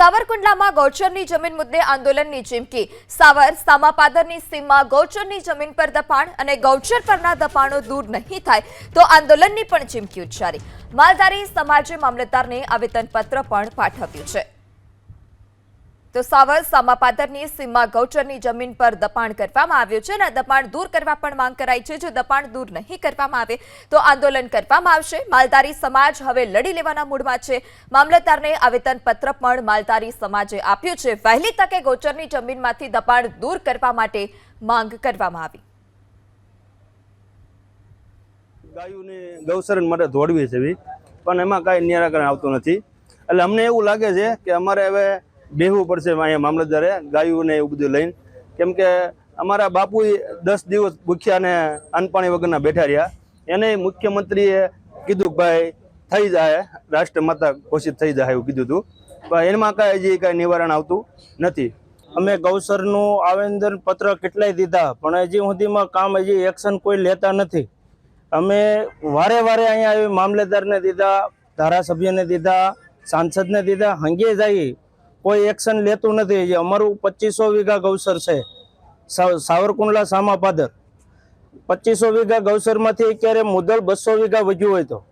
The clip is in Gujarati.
સાવરકુંડલામાં ગૌચરની જમીન મુદ્દે આંદોલનની ચીમકી. સાવર, સામાપાદરની સીમમાં ગૌચરની જમીન પર દપાણ અને ગૌચર પરના દપાણો દૂર નહીં થાય તો આંદોલનની પણ ચીમકી ઉચ્ચારી. માલધારી સમાજે મામલતદારને આવેદનપત્ર પણ પાઠવ્યું છે. તો સાવર સામાપાદરની સીમમાં ગૌચરની જમીન પર દબાણ કરવામાં આવ્યું છે અને દપાણ દૂર કરવા પણ માંગ કરાઈ છે. જો દબાણ દૂર નહીં કરવામાં આવે તો આંદોલન કરવામાં આવશે. માલધારી સમાજ હવે લડી લેવાના મૂડમાં છે. મામલતદારને આવેદનપત્ર પણ માલધારી સમાજે આપ્યું છે. વહેલી તકે ગૌચરની જમીનમાંથી દબાણ દૂર કરવા માટે માંગ કરવામાં આવી. ગાયોને ગૌસરણ માટે દોડવી છે પણ એમાં કાંઈ નિરાકરણ આવતું નથી. એટલે અમને એવું લાગે છે કે અમારે હવે બેહવું પડશે અહીંયા મામલતદારે, ગાયોને એવું બધું લઈને. કેમ કે અમારા બાપુ દસ દિવસ ભૂખ્યા અને અનપાણી વગરના બેઠા રહ્યા. એને મુખ્યમંત્રીએ કીધું ભાઈ, થઈ જાય રાષ્ટ્રમાતા ઘોષિત થઈ જાય એવું કીધું હતું. પણ એમાં કાંઈ હજી કાંઈ નિવારણ આવતું નથી. અમે ગૌસરનું આવેદન પત્ર કેટલાય દીધા, પણ હજી સુધીમાં કામ હજી એક્શન કોઈ લેતા નથી. અમે વારે વારે અહીંયા આવી મામલેદારને દીધા, ધારાસભ્યને દીધા, સાંસદને દીધા, હંગે જઈ કોઈ એક્શન લેતું નથી. અમારું પચીસો વીઘા ગૌસર છે. સાવ- સાવરકુંડલા સામાપાદર પચીસો વીઘા ગૌસરમાંથી અત્યારે મુદલ બસો વીઘા વધ્યું હોય તો.